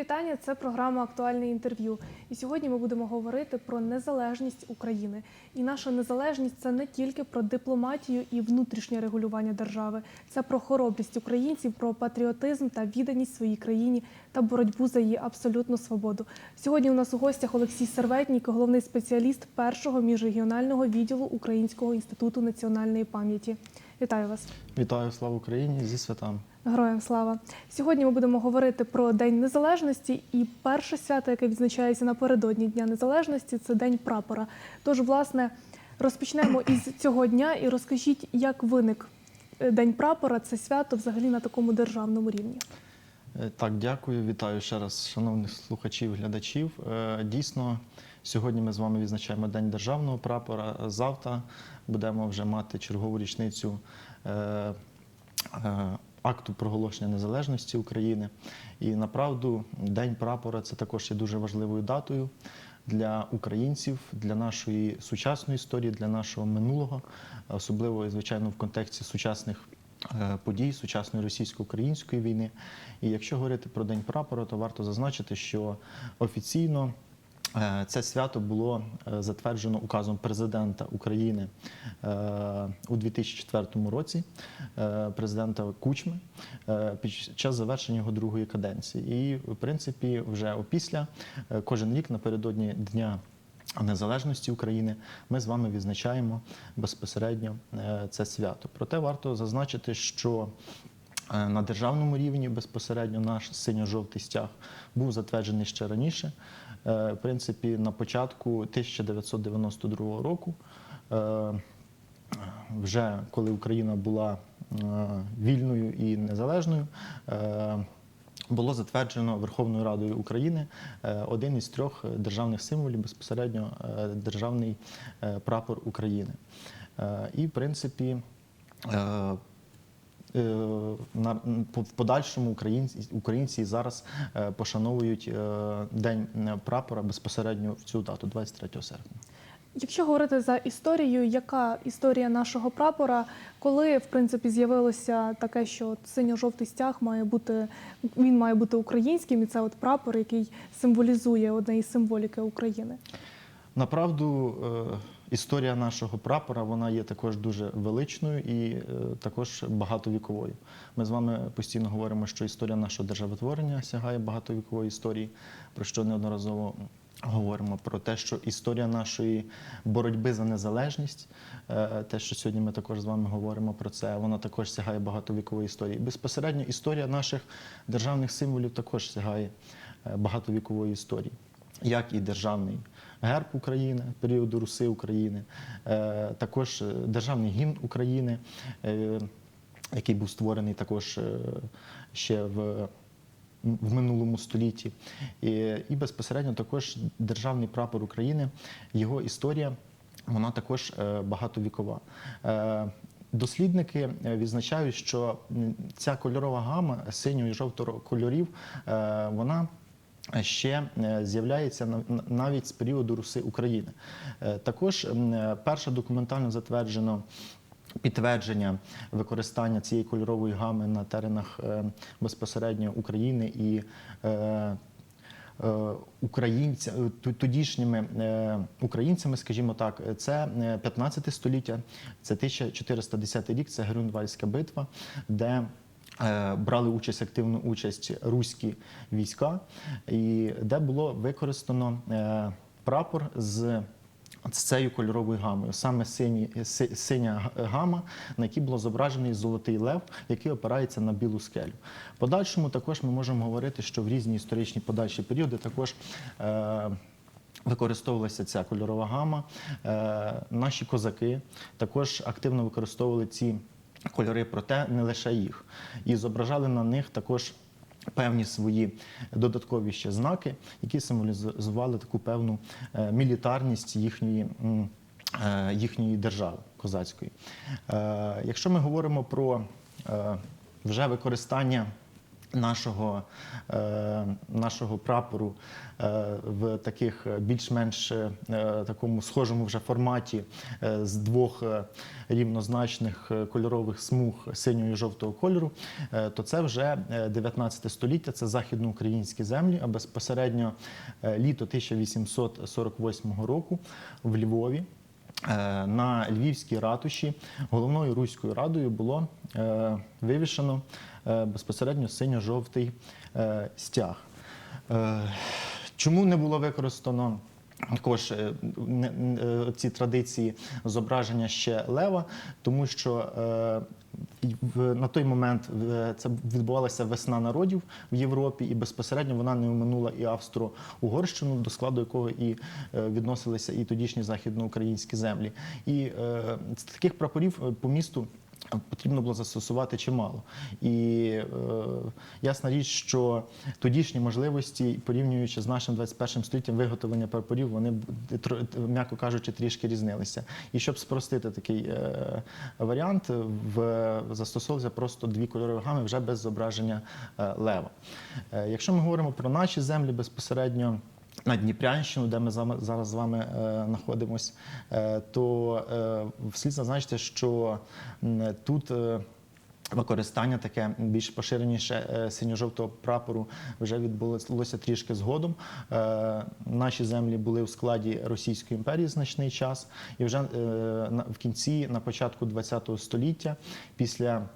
вітання. Це програма Актуальне інтерв'ю. І сьогодні ми будемо говорити про незалежність України. І наша незалежність це не тільки про дипломатію і внутрішнє регулювання держави, це про хоробрість українців, про патріотизм та відданість своїй країні та боротьбу за її абсолютну свободу. Сьогодні у нас у гостях Олексій Серветнік, головний спеціаліст першого міжрегіонального відділу Українського інституту національної пам'яті. Вітаю вас. Вітаю, слава Україні зі святами. Героям слава! Сьогодні ми будемо говорити про День Незалежності і перше свято, яке відзначається напередодні Дня Незалежності, це День прапора. Тож, власне, розпочнемо із цього дня і розкажіть, як виник е, День прапора, це свято взагалі на такому державному рівні. Е, Так, дякую, вітаю ще раз, шановних слухачів, глядачів. Е, Дійсно, сьогодні ми з вами відзначаємо День державного прапора. Завтра будемо вже мати чергову річницю акту проголошення незалежності України. І направду День прапора це також є дуже важливою датою для українців, для нашої сучасної історії, для нашого минулого, особливо, звичайно, в контексті сучасних е, подій сучасної російсько-української війни. І якщо говорити про День прапора, то варто зазначити, що офіційно це свято було е, затверджено указом президента України е, у 2004 році, е, президента Кучми, е, під час завершення його другої каденції. І, в принципі, вже опісля е, кожен рік напередодні дня. Незалежності України ми з вами відзначаємо безпосередньо е, це свято. Проте варто зазначити, що е, на державному рівні безпосередньо наш синьо-жовтий стяг був затверджений ще раніше. Е, В принципі, на початку 1992 року, е, вже коли Україна була е, вільною і незалежною. було затверджено Верховною Радою України один із трьох державних символів, безпосередньо державний прапор України. І, в принципі, на- в подальшому українці, українці зараз е, пошановують е, День прапора безпосередньо в цю дату, 23 серпня. Якщо говорити за історією, яка історія нашого прапора, коли в принципі з'явилося таке, що синьо-жовтий стяг має бути він має бути українським, і це от прапор, який символізує одне із символіки України. Направду, е, історія нашого прапора вона є також дуже величною і е, також багатовіковою. Ми з вами постійно говоримо, що історія нашого державотворення сягає багатовікової історії, про що неодноразово говоримо про те, що історія нашої боротьби за незалежність, е, те, що сьогодні ми також з вами говоримо про це, вона також сягає багатовікової історії. Безпосередньо історія наших державних символів також сягає е, багатовікової історії як і державний герб України періоду Руси України, е, також е, державний гімн України, е, який був створений також ще в. В минулому столітті, і, і безпосередньо також державний прапор України, його історія, вона також багатовікова. Дослідники відзначають, що ця кольорова гама синьо і жовтого кольорів, вона ще е, з'являється на- на- навіть з періоду Руси України. Е, Також е, перше документально затверджено. Підтвердження використання цієї кольорової гами на теренах безпосередньо України і українця, тодішніми українцями, скажімо так, це е, 15 століття, це 1410 рік, це Грюнвальська битва, де брали участь активну участь руські війська, і де було використано е, прапор з. З цією кольоровою гамою, саме сині, си- синя гама, на якій було зображений золотий лев, який опирається на білу скелю. В подальшому також ми можемо говорити, що в різні історичні подальші періоди також е, використовувалася ця кольорова гама. Е, наші козаки також активно використовували ці кольори, проте не лише їх. І зображали на них також певні свої додаткові ще знаки, які символізували таку певну е, мілітарність їхньої. е, Їхньої держави козацької. Е, Якщо ми говоримо про вже використання нашого, е, нашого прапору е, в таких більш-менш е, такому схожому вже форматі з двох рівнозначних кольорових смуг синього і жовтого кольору, то це вже е, 19 століття, це західноукраїнські землі, а безпосередньо літо 1848 року в Львові. Е, На Львівській ратуші головною руською радою було е, вивішено е, безпосередньо синьо-жовтий стяг. Чому не було використано також ці традиції зображення ще лева? Тому що на той момент це відбувалася весна народів в Європі, і безпосередньо вона не оминула і Австро-Угорщину, до складу якого і е, відносилися і тодішні західноукраїнські землі. І е, з таких прапорів е, по місту. Потрібно було застосувати чимало. І е, ясна річ, що тодішні можливості, порівнюючи з нашим 21 століттям, виготовлення прапорів, вони, м'яко кажучи, трішки різнилися. І щоб спростити такий е, варіант, в, застосовувалися просто дві кольорові гами вже без зображення е, лева. Е, якщо ми говоримо про наші землі безпосередньо. На Дніпрянщину, де ми зараз з вами е, знаходимось, е, то е, слід зазначити, що тут використання таке більш поширеніше синьо-жовтого прапору вже відбулося трішки згодом. Наші землі були в складі Російської імперії значний час, і вже в кінці, на початку ХХ століття, після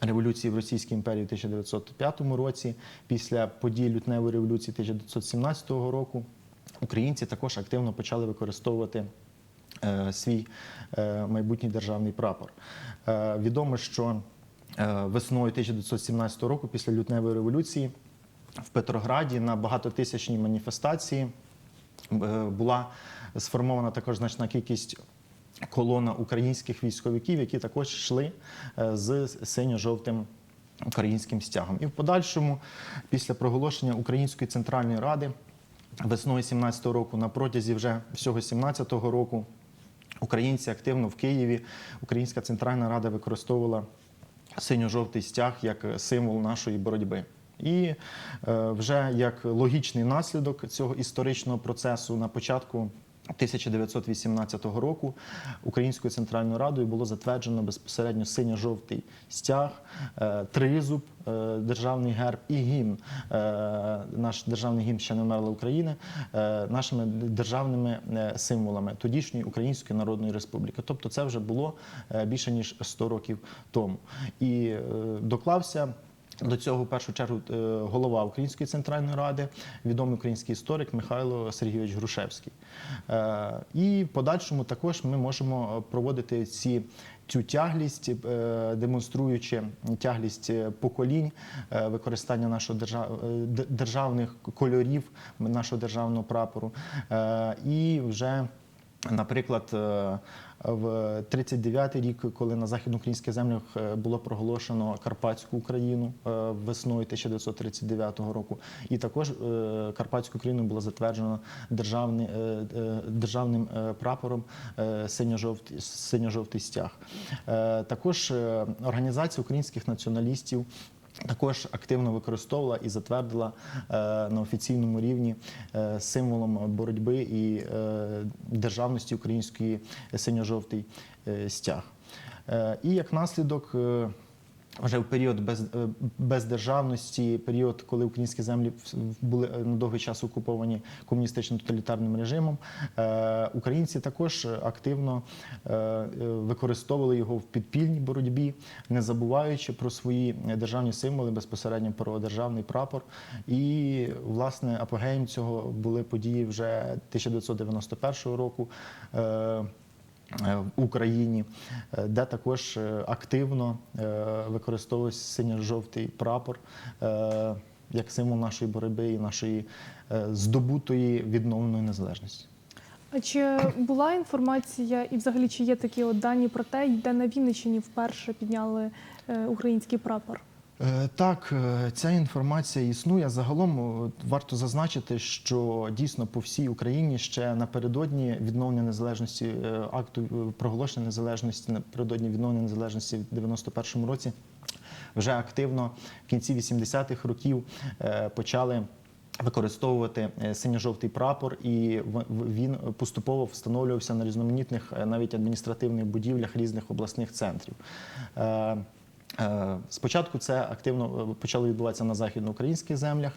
Революції в Російській імперії в 1905 році, після подій лютневої революції 1917 року, українці також активно почали використовувати е, свій е, майбутній державний прапор. Е, Відомо, що весною 1917 року, після лютневої революції, в Петрограді на багатотисячній маніфестації була сформована також значна кількість колона українських військовиків, які також йшли е, з синьо-жовтим українським стягом. І в подальшому, після проголошення Української центральної ради весною 17-го року, на протязі вже всього 17-го року, українці активно в Києві, Українська центральна рада використовувала синьо-жовтий стяг як символ нашої боротьби. І е, вже як логічний наслідок цього історичного процесу на початку 1918 року Українською центральною радою було затверджено безпосередньо синьо-жовтий стяг, е, тризуб, е, державний герб і гімн. е, Наш державний гімн ще не вмерла України нашими державними символами тодішньої Української Народної Республіки. Тобто, це вже було більше ніж 100 років тому. І доклався. До цього в першу чергу е, голова Української центральної ради, відомий український історик Михайло Сергійович Грушевський. Е, І в подальшому також ми можемо проводити ці. Цю тяглість, е, демонструючи тяглість поколінь, використання нашого держав... державних кольорів нашого державного прапору. І вже Наприклад, в 39-й рік, коли на західноукраїнських землях е, було проголошено Карпатську Україну е, весною 1939 року, і також е, Карпатську Україну було затверджено державним е, прапором синьо-жовтий, синьо-жовтий стяг. Також організація українських націоналістів. Також активно використовувала і затвердила е, на офіційному рівні е, символом боротьби і е, державності української синьо-жовтий е, стяг. Е, і як наслідок. е, вже в період без, е, бездержавності, період, коли українські землі були е, на довгий час окуповані комуністичним тоталітарним режимом, е, українці також активно використовували його в підпільній боротьбі, не забуваючи про свої державні символи, безпосередньо про державний прапор. І власне апогеєм цього були події вже 1991 року. Е, в Україні, е, де також е, активно використовується синьо-жовтий прапор як символ нашої боротьби і нашої здобутої відновленої незалежності. А чи була інформація, і взагалі чи є такі от дані про те, де на Вінниччині вперше підняли український прапор? Е, Так, е, ця інформація існує. Загалом варто зазначити, що дійсно по всій Україні ще напередодні відновлення незалежності е, акту проголошення незалежності напередодні відновлення незалежності в 91-му році вже активно в кінці 80-х років почали. Використовувати синьо-жовтий прапор, і він поступово встановлювався на різноманітних навіть адміністративних будівлях різних обласних центрів. Е, Спочатку це активно е, почало відбуватися на західноукраїнських землях,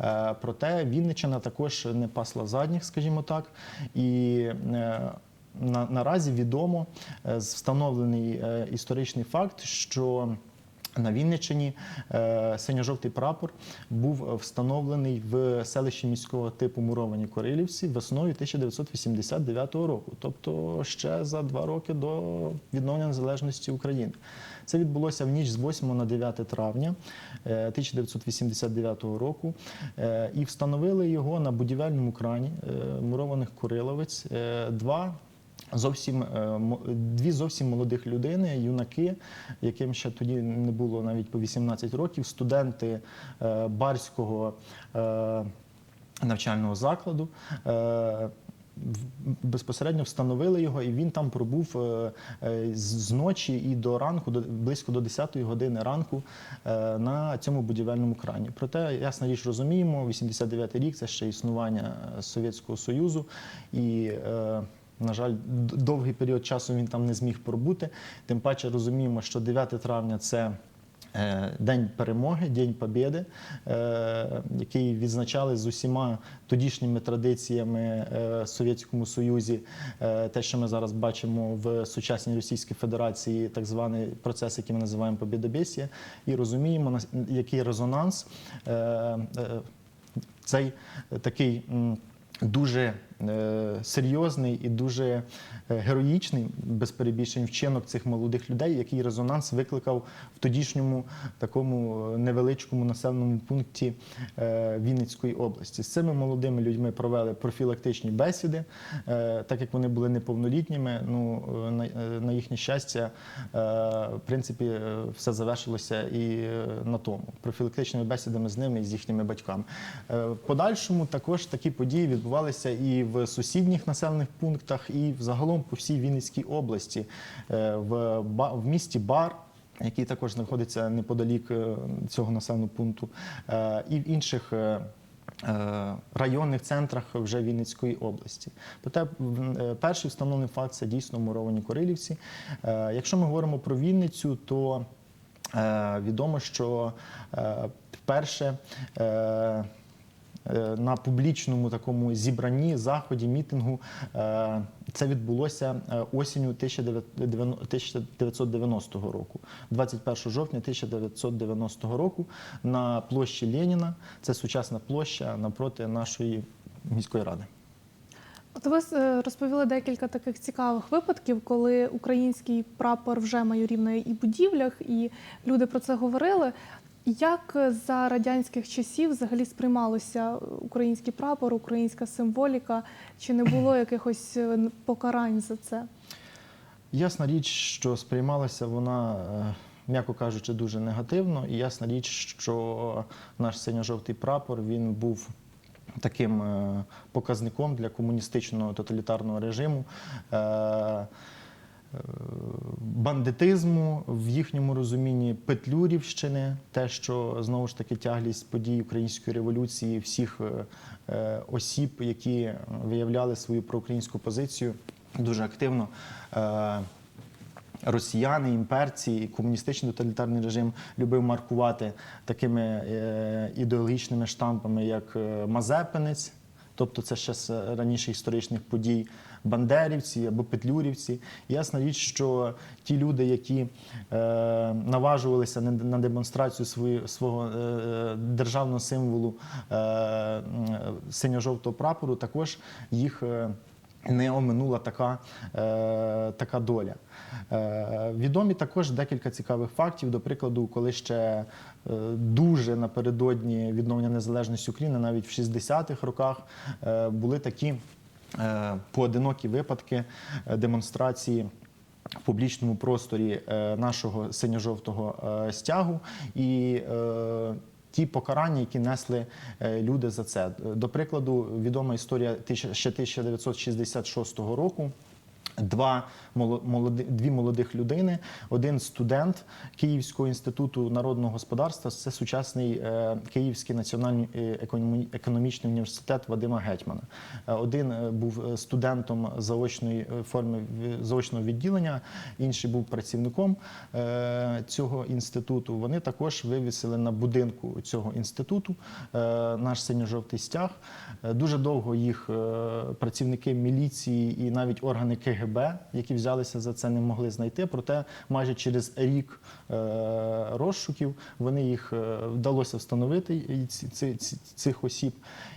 е, проте Вінниччина також не пасла задніх, скажімо так. І на, наразі відомо встановлений історичний факт, що на Вінниччині синьо-жовтий прапор був встановлений в селищі міського типу Муровані Корилівці весною 1989 року, тобто ще за два роки до відновлення незалежності України. Це відбулося в ніч з 8 на 9 травня е, 1989 року, Е, і встановили його на будівельному крані е, мурованих Кориловець. Е, Два Зовсім е, дві зовсім молодих людини, юнаки, яким ще тоді не було навіть по 18 років, студенти е, барського е, навчального закладу. Безпосередньо встановили його, і він там пробув е, е, з ночі і до ранку, близько до 10 години ранку е, на цьому будівельному крані. Проте, ясна річ, розуміємо, 89 рік це ще існування Совєтського Союзу, і на жаль, довгий період часу він там не зміг пробути. Тим паче розуміємо, що 9 травня це. Е, День перемоги, День Побєди, е, який відзначали з усіма тодішніми традиціями е, в Совєтському Союзі. Те, що ми зараз бачимо в сучасній Російській Федерації, так званий процес, який ми називаємо Побєдобєсія, і розуміємо, який резонанс цей такий дуже серйозний і дуже е, героїчний, без перебільшень, вчинок цих молодих людей, який резонанс викликав в тодішньому такому е, невеличкому населеному пункті е, Вінницької області. З цими молодими людьми провели профілактичні бесіди, е, так як вони були неповнолітніми. Ну е, на, е, їхнє щастя, е, в принципі, е, все завершилося і е, на тому профілактичними бесідами з ними і з їхніми батьками. Е, подальшому також такі події відбувалися і в сусідніх населених пунктах, і взагалом по всій Вінницькій області, Е, в, в місті Бар. Який також знаходиться неподалік е, цього населеного пункту, е, і в інших районних центрах вже Вінницької області. Проте перший встановлений факт це дійсно муровані Корилівці. Якщо ми говоримо про Вінницю, то відомо, що е, вперше. е, е, На публічному такому зібранні, заході, мітингу е, це відбулося е, осінню 1990 року, 21 жовтня 1990 року на площі Леніна. Це сучасна площа напроти нашої міської ради. От ви е, розповіли декілька таких цікавих випадків, коли український прапор вже майорів на і будівлях, і люди про це говорили. Як за радянських часів взагалі сприймалося український прапор, українська символіка? Чи не було якихось е, покарань за це? Ясна річ, що сприймалася вона, е, м'яко кажучи, дуже негативно. І ясна річ, що наш синьо-жовтий прапор він був таким е, показником для комуністичного тоталітарного режиму. Е, е, Бандитизму в їхньому розумінні Петлюрівщини, те, що знову ж таки тяглість подій української революції, всіх е, е, осіб, які виявляли свою проукраїнську позицію, дуже активно. е, Росіяни, імперці, і комуністичний тоталітарний режим любив маркувати такими е, ідеологічними штампами, як е, Мазепинець, тобто це ще з раніше історичних подій, бандерівці або петлюрівці. Ясна річ, що ті люди, які е, наважувалися на, демонстрацію свої, свого е, державного символу е, синьо-жовтого прапору, також їх. е, не оминула така, е, така доля. Е, відомі також декілька цікавих фактів. До прикладу, коли ще е, дуже напередодні відновлення незалежності України, навіть в 60-х роках, е, були такі поодинокі випадки е, демонстрації. В публічному просторі е, нашого синьо-жовтого е, стягу і е, ті покарання, які несли е, люди за це. До прикладу, відома історія ще 1966 року. Два моло- молоди- дві молодих людини. Один студент Київського інституту народного господарства. Це сучасний е, Київський національний е, економічний університет Вадима Гетьмана. Е, Один був студентом заочної форми заочного відділення, інший був працівником цього інституту. Вони також вивісили на будинку цього інституту наш синьо-жовтий стяг. Дуже довго їх працівники міліції і навіть органи КГБ, які взялися за це, не могли знайти. Проте майже через рік е, розшуків вони їх е, вдалося встановити цих осіб,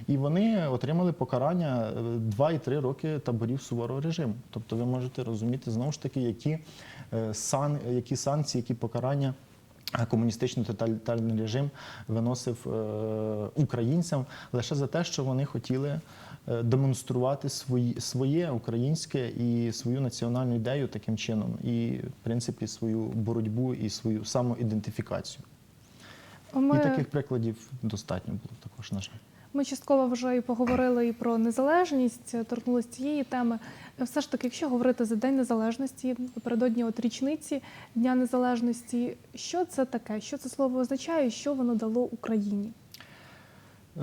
і вони отримали покарання 2 і 3 роки таборів суворого режиму. Тобто, ви можете розуміти знову ж таки, які е, сан, які санкції, які покарання. Комуністичний тоталітарний режим виносив е, українцям лише за те, що вони хотіли е, демонструвати свої, своє українське і свою національну ідею таким чином, і в принципі свою боротьбу і свою самоідентифікацію. Ми, І таких прикладів достатньо було також, на жаль. Ми частково вже і поговорили і про незалежність, торкнулися цієї теми. Все ж таки, якщо говорити за День Незалежності, напередодні от річниці Дня Незалежності, що це таке? Що це слово означає? Що воно дало Україні? Е,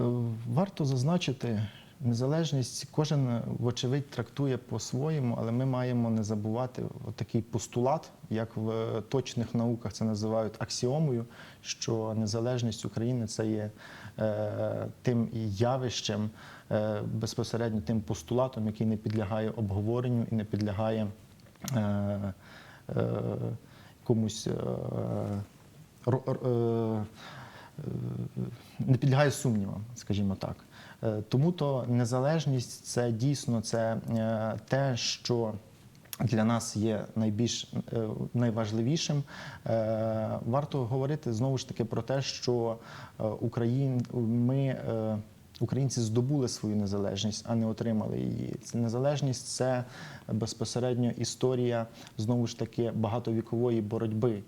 Варто зазначити, незалежність кожен, е, вочевидь, трактує по-своєму, але ми маємо не забувати такий постулат, як в е, точних науках це називають аксіомою, що незалежність України це є е, тим явищем, е, безпосередньо тим постулатом, який не підлягає обговоренню і не підлягає е, е, комусь. Е, ро- е, не підлягає сумнівам, скажімо так. Е, Тому то незалежність це дійсно це е, те, що для нас є найбільш е, найважливішим. Варто говорити знову ж таки про те, що Україн, ми. Українці здобули свою незалежність, а не отримали її. Незалежність це безпосередньо історія знову ж таки багатовікової боротьби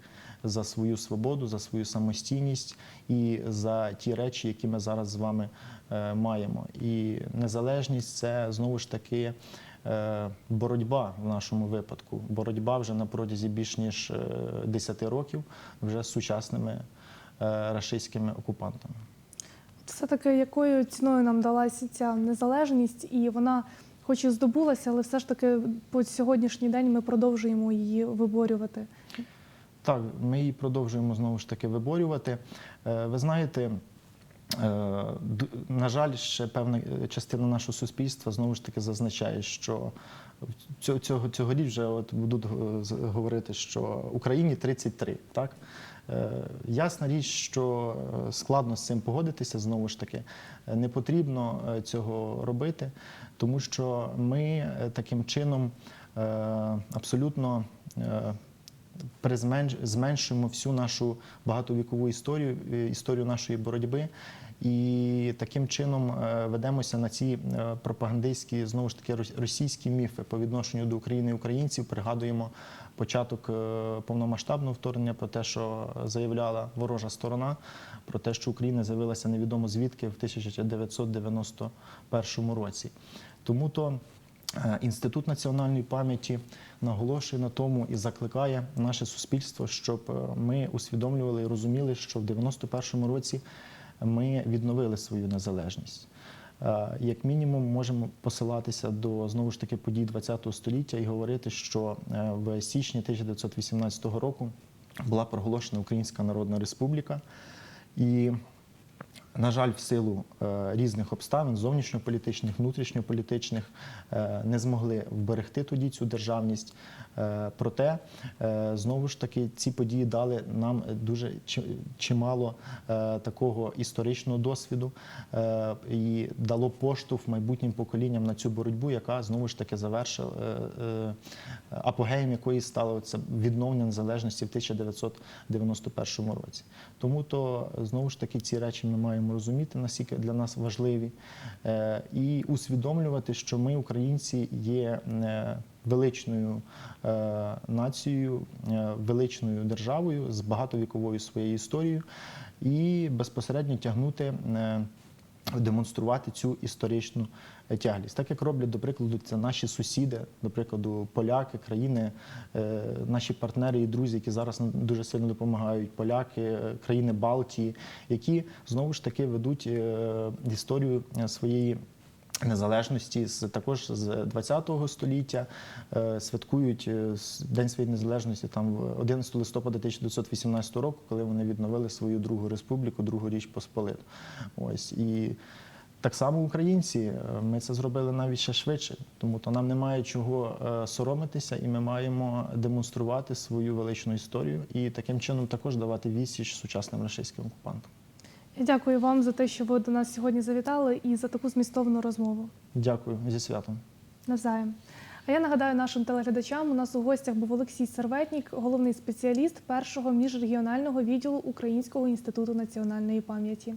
за свою свободу, за свою самостійність і за ті речі, які ми зараз з вами е, маємо. І незалежність це знову ж таки е, боротьба в нашому випадку. Боротьба вже на протязі більш ніж е, 10 років вже з сучасними е, рашистськими окупантами. Все-таки якою ціною нам далася ця незалежність, і вона, хоч і здобулася, але все ж таки по сьогоднішній день ми продовжуємо її виборювати. Так, ми її продовжуємо знову ж таки виборювати. Е, Ви знаєте, е, на жаль, ще певна частина нашого суспільства знову ж таки зазначає, що цього, цього, цьогоріч вже от будуть говорити, що Україні 33, так? Е, Ясна річ, що складно з цим погодитися знову ж таки. Не потрібно цього робити, тому що ми таким чином абсолютно зменшуємо всю нашу багатовікову історію, е, історію нашої боротьби. І таким чином е, ведемося на ці е, пропагандистські знову ж таки російські міфи по відношенню до України і українців. Пригадуємо початок повномасштабного вторгнення про те, що заявляла ворожа сторона, про те, що Україна з'явилася невідомо звідки в 1991 році. Тому то Інститут національної пам'яті наголошує на тому і закликає наше суспільство, щоб е, ми усвідомлювали і розуміли, що в 91-му році ми відновили свою незалежність. Е, Як мінімум, можемо посилатися до знову ж таки подій ХХ століття і говорити, що е, в січні 1918 року була проголошена Українська Народна Республіка. І на жаль, в силу е, різних обставин, зовнішньополітичних, внутрішньополітичних, е, не змогли вберегти тоді цю державність. Е, проте, знову ж таки, ці події дали нам дуже чимало такого історичного досвіду і дало поштовх майбутнім поколінням на цю боротьбу, яка знову ж таки завершила апогеєм якої стало це відновлення незалежності в 1991 році. Тому то знову ж таки ці речі ми маємо розуміти, наскільки для нас важливі, е, і усвідомлювати, що ми, українці, є е, величною е, нацією, величною державою з багатовіковою своєю історією, і безпосередньо тягнути. Демонструвати цю історичну тяглість. Так як роблять, до прикладу, це наші сусіди, до прикладу, поляки, країни, е, наші партнери і друзі, які зараз дуже сильно допомагають, поляки, е, країни Балтії, які знову ж таки ведуть е, історію своєї. Незалежності з також з 20 століття е, святкують е, День своєї незалежності там в 11 листопада 1918 року, коли вони відновили свою другу республіку, другу річ Посполиту. Ось і так само українці, е, ми це зробили навіть ще швидше, тому то нам немає чого соромитися, і ми маємо демонструвати свою величну історію і таким чином також давати відсіч сучасним рашистським окупантам. Дякую вам за те, що ви до нас сьогодні завітали, і за таку змістовну розмову. Дякую зі святом. Навзаєм. А я нагадаю нашим телеглядачам, у нас у гостях був Олексій Серветнік, головний спеціаліст першого міжрегіонального відділу Українського інституту національної пам'яті.